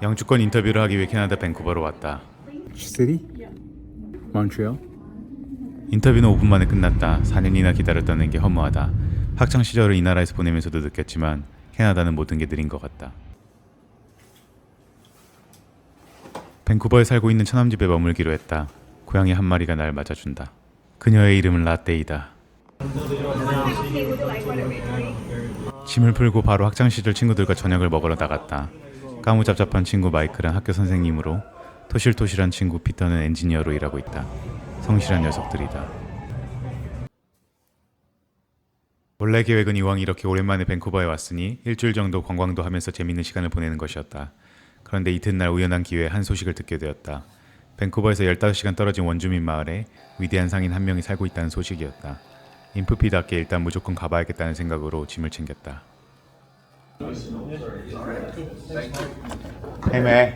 영주권 인터뷰를 하기 위해 캐나다 밴쿠버로 왔다. City? Montreal? 인터뷰는 5분 만에 끝났다. 4년이나 기다렸다는 게 허무하다. 학창 시절을 이 나라에서 보내면서도 느꼈지만 캐나다는 모든 게 느린 것 같다. 밴쿠버에 살고 있는 처남집에 머물기로 했다. 고양이 한 마리가 날 맞아준다. 그녀의 이름은 라떼이다. 짐을 풀고 바로 학창 시절 친구들과 저녁을 먹으러 나갔다. 까무잡잡한 친구 마이클은 학교 선생님으로, 토실토실한 친구 피터는 엔지니어로 일하고 있다. 성실한 녀석들이다. 원래 계획은 이왕 이렇게 오랜만에 밴쿠버에 왔으니 일주일 정도 관광도 하면서 재밌는 시간을 보내는 것이었다. 그런데 이튿날 우연한 기회에 한 소식을 듣게 되었다. 밴쿠버에서 15시간 떨어진 원주민 마을에 위대한 상인 한 명이 살고 있다는 소식이었다. 인프피답게 일단 무조건 가봐야겠다는 생각으로 짐을 챙겼다. Hey man,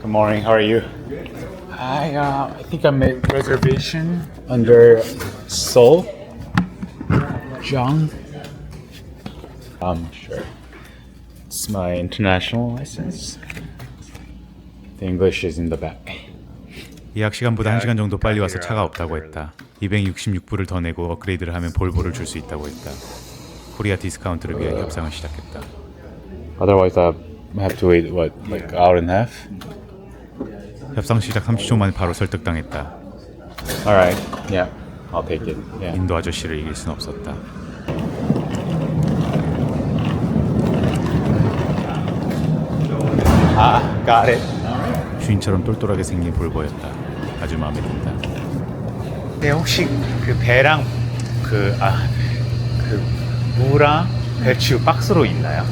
good morning. How are you? I uh, I think I made reservation under Seoul. Jong. Um, sure. It's my international license. The English is in the back. 예약 시간보다 1시간 정도 빨리 와서 차가 없다고 했다. 266불을 더 내고 업그레이드를 하면 볼보를 줄 수 있다고 했다. 코리아 디스카운트를 위해 협상을 시작했다. Otherwise, I have to wait what like hour and a half. 협상 시작 30초 만에 바로 설득당했다. Alright, yeah, I'll take it. Yeah. 인도 아저씨를 이길 순 없었다. 아, got it. 주인처럼 똘똘하게 생긴 볼보였다. 아주 마음에 든다. 네, 혹시 그 배랑 그, 아, 그 무랑 배추 박스로 있나요?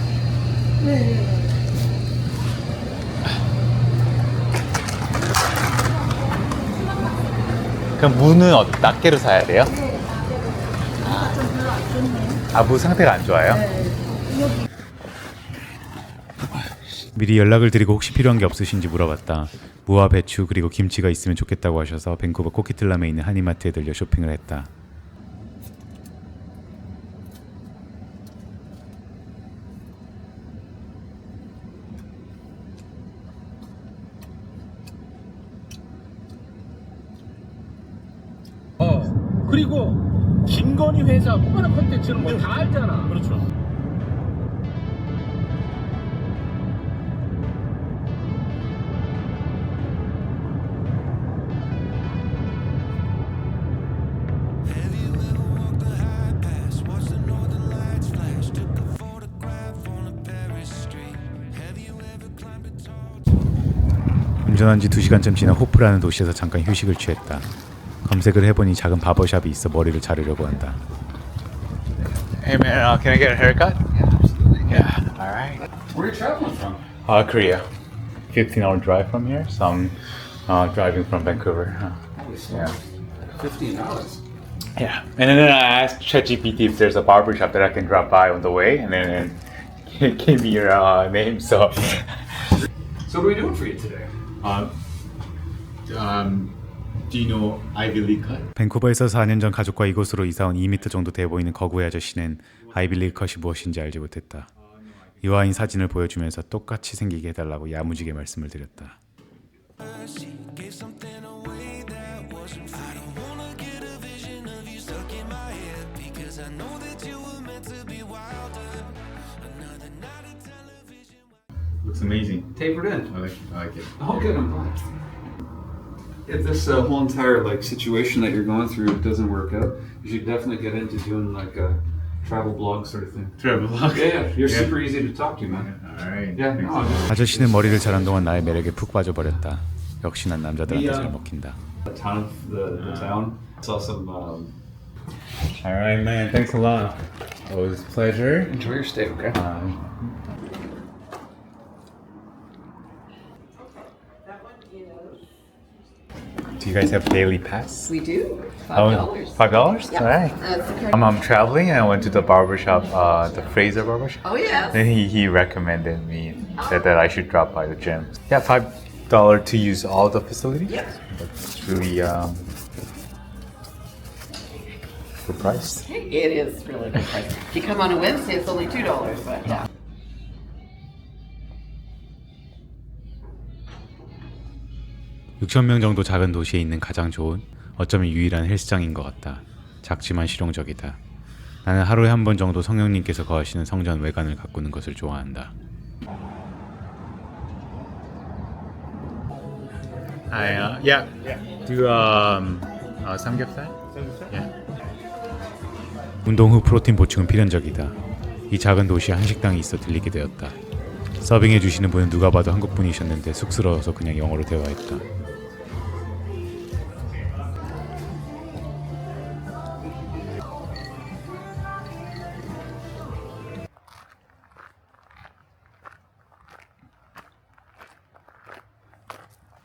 네. 그럼 무는 어, 낱개로 사야 돼요? 아, 무 상태가 안 좋아요? 미리 연락을 드리고 혹시 필요한 게 없으신지 물어봤다. 무와 배추 그리고 김치가 있으면 좋겠다고 하셔서 밴쿠버 코키틀람에 있는 한인마트에 들려 쇼핑을 했다. 어 그리고 김건희 회사 코바나 컨텐츠는 뭐 다 알잖아 그렇죠 운전한 지 2시간쯤 지나 호프라는 도시에서 잠깐 휴식을 취했다. 검색을 해보니 작은 바버샵이 있어 머리를 자르려고 한다. Hey man, uh, can I get a haircut? Yeah, alright. Where are you traveling from? Uh, Korea. 15 hour drive from here, so I'm uh, driving from Vancouver. Uh, Yeah. Fifteen dollars. Yeah. And then I asked ChatGPT if there's a barber shop that I can drop by on the way, and then it gave me your uh, name, so. So what are we doing for you today? Um, um, do you know Ivy League Cut? 밴쿠버에서 4년 전 가족과 이곳으로 이사 온 2m 정도 돼 보이는 거구의 아저씨는 아이비 리그 컷이 무엇인지 알지 못했다. 유아인 사진을 보여주면서 똑같이 생기게 해달라고 야무지게 말씀을 드렸다. Looks amazing. Tapered in. I like, I like it. Oh, good. I'm glad. If this uh, whole entire like situation that you're going through doesn't work out, you should definitely get into doing like a travel blog sort of thing. Travel vlog. Yeah, yeah. You're Yeah. super easy to talk to, man. Alright. Yeah, no, I'm just 아저씨는 머리를 자른 동안 나의 매력에 푹 빠져버렸다. 역시 난 남자들한테 잘 먹힌다. a ton of the, the town. Saw some. Um, Alright, man. Thanks a lot. It was a pleasure. enjoy your stay, okay? Um, do you guys have daily pass? We do. Five dollars. Five dollars? Yeah. All right. That's the card. I'm, I'm traveling and I went to the barber shop, uh, the Fraser barber shop. oh yes. Then he, he recommended me, said that I should drop by the gym. Yeah, five dollar to use all the facilities. Yep. That's really um, good price. It is really good price. If you come on a Wednesday, it's only two dollars. But yeah. 6천 명 정도 작은 도시에 있는 가장 좋은 어쩌면 유일한 헬스장인 것 같다. 작지만 실용적이다. 나는 하루에 한 번 정도 성령님께서 거하시는 성전 외관을 가꾸는 것을 좋아한다. Hi, uh, yeah. Do um, uh, 삼겹살? Yeah. 운동 후 프로틴 보충은 필연적이다. 이 작은 도시에 한식당이 있어 들리게 되었다. 서빙해 주시는 분은 누가 봐도 한국 분이셨는데 쑥스러워서 그냥 영어로 대화했다.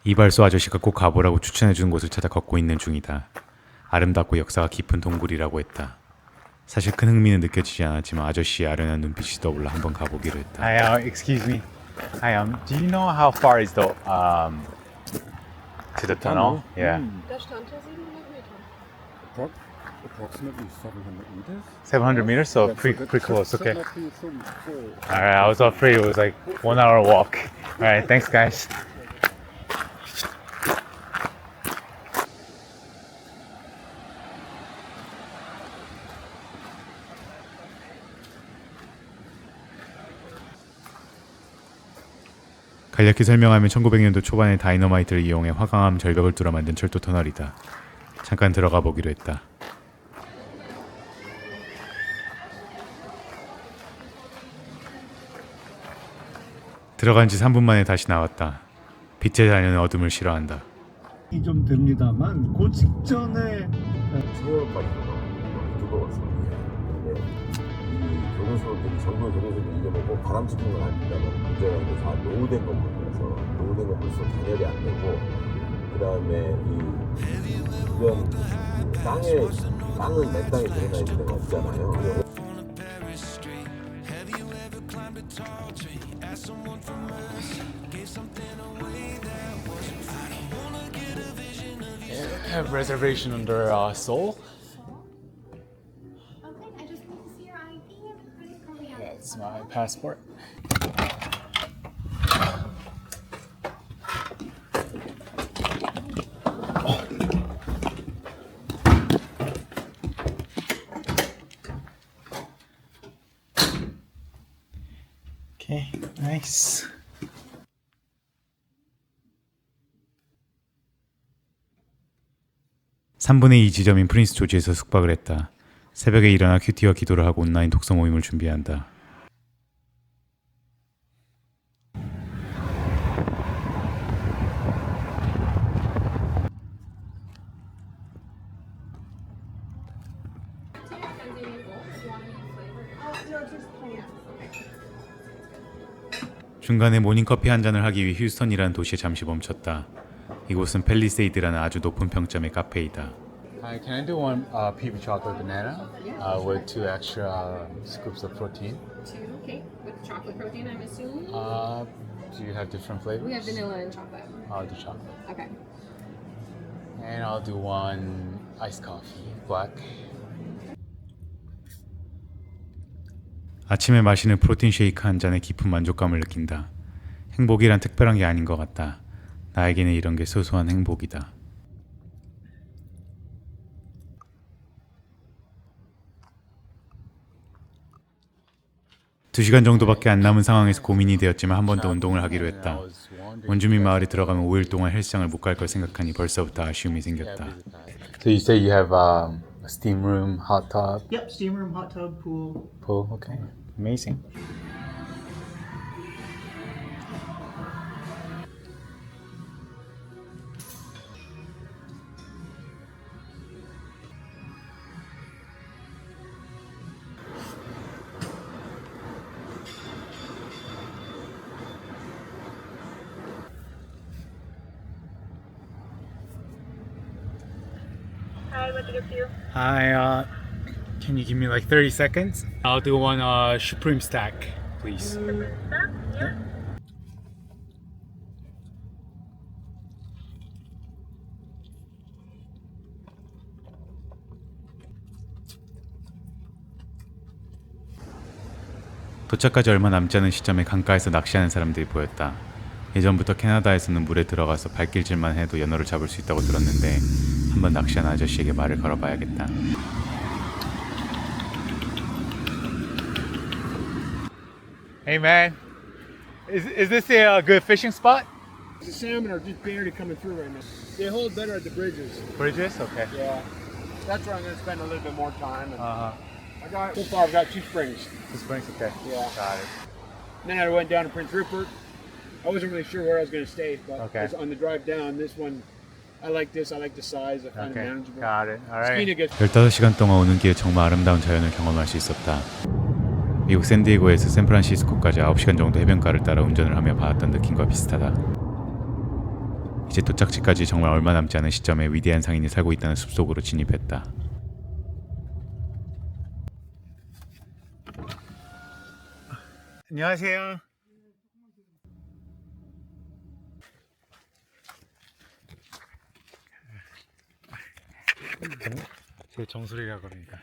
이발소 아저씨가 꼭 가보라고 추천해 주는 곳을 찾아 걷고 있는 중이다. 아름답고 역사가 깊은 동굴이라고 했다. 사실 큰 흥미는 느껴지지 않았지만 아저씨의 아련한 눈빛이 떠올라 한번 가보기로 했다. Hi, uh, excuse me. Hi, um, do you know how far is the um to the tunnel? Yeah, Da stand ja 700 Meter. Appro- approximately 700 meters. 700 meters, so Yeah, pretty pretty close. Okay. All right, I was afraid it was like one hour walk. All right, thanks, guys. 간략히 설명하면 1900년도 초반에 다이너마이트를 이용해 화강암 절벽을 뚫어 만든 철도 터널이다. 잠깐 들어가 보기로 했다. 들어간 지 3분 만에 다시 나왔다. 빛에 다니는 어둠을 싫어한다. 좀 됩니다만 그 직전에 체험까지도 두고 왔습니다. 근데 이 교도소들이 정부 교도소들이 이게 뭐 바람직한 건 아닙니다만 문제가 이제 다 노후된 건물이라서 노후된 건물에서 단열이 안 되고 그 다음에 이 주변 그 땅에 땅은 내 땅에 드러나 있는 데가 없잖아요. 그래서 have reservation under uh, Seoul. Okay, I just need Okay, nice. 삼분의2 지점인 프린스 조지에서 숙박을 했다. 새벽에 일어나 큐티와 기도를 하고 온라인 독서 모임을 준비한다. 중간에 모닝커피 한 잔을 하기 위해 휴스턴이라는 도시에 잠시 멈췄다. 이곳은 펠리세이드라는 아주 높은 평점의 카페이다. Hi, can I do one uh, PB chocolate banana uh, with two extra scoops of protein? Two, okay. With chocolate protein, I'm assuming. Uh, do you have different flavors? we have vanilla and chocolate. I'll do chocolate. Okay. And I'll do one iced coffee, black. 아침에 마시는 프로틴 쉐이크 한 잔에 깊은 만족감을 느낀다. 행복이란 특별한 게 아닌 것 같다. 나에게는 이런 게 소소한 행복이다. 두 시간 정도밖에 안 남은 상황에서 고민이 되었지만 한 번 더 운동을 하기로 했다. 원주민 마을에 들어가면 5일 동안 헬스장을 못 갈 걸 생각하니 벌써부터 아쉬움이 생겼다. So you say you have um, a steam room, hot tub, Yep, steam room, hot tub, pool. pool. Okay, amazing. Hi, what to you? Hi, uh, can you give me like 30 seconds? I'll do one uh, Supreme stack, please. Yeah. 도착까지 얼마 남지 않은 시점에 강가에서 낚시하는 사람들이 보였다. 예전부터 캐나다에서는 물에 들어가서 발길질만 해도 연어를 잡을 수 있다고 들었는데 한번 낚시하는 아저씨에게 말을 걸어봐야겠다. Hey man, is is this a uh, good fishing spot? The salmon are just barely coming through right now. They hold better at the bridges. Bridges? Okay. Yeah. That's where I'm going to spend a little bit more time. And Uh huh. I got so far. I've got two springs. This brings okay. Yeah. Got it. Then I went down to Prince Rupert. I wasn't really sure where I was going to stay, but Okay. it's on the drive down, this one, I like this. I like the size. I find it manageable. Got it. All Skeena gets 15시간 동안 오는 길에 정말 아름다운 자연을 경험할 수 있었다. 미국 샌디에고에서 샌프란시스코까지 9시간 정도 해변가를 따라 운전을 하며 받았던 느낌과 비슷하다. 이제 도착지까지 정말 얼마 남지 않은 시점에 위대한 상인이 살고 있다는 숲속으로 진입했다. 안녕하세요. 제 정수리라고 합니다.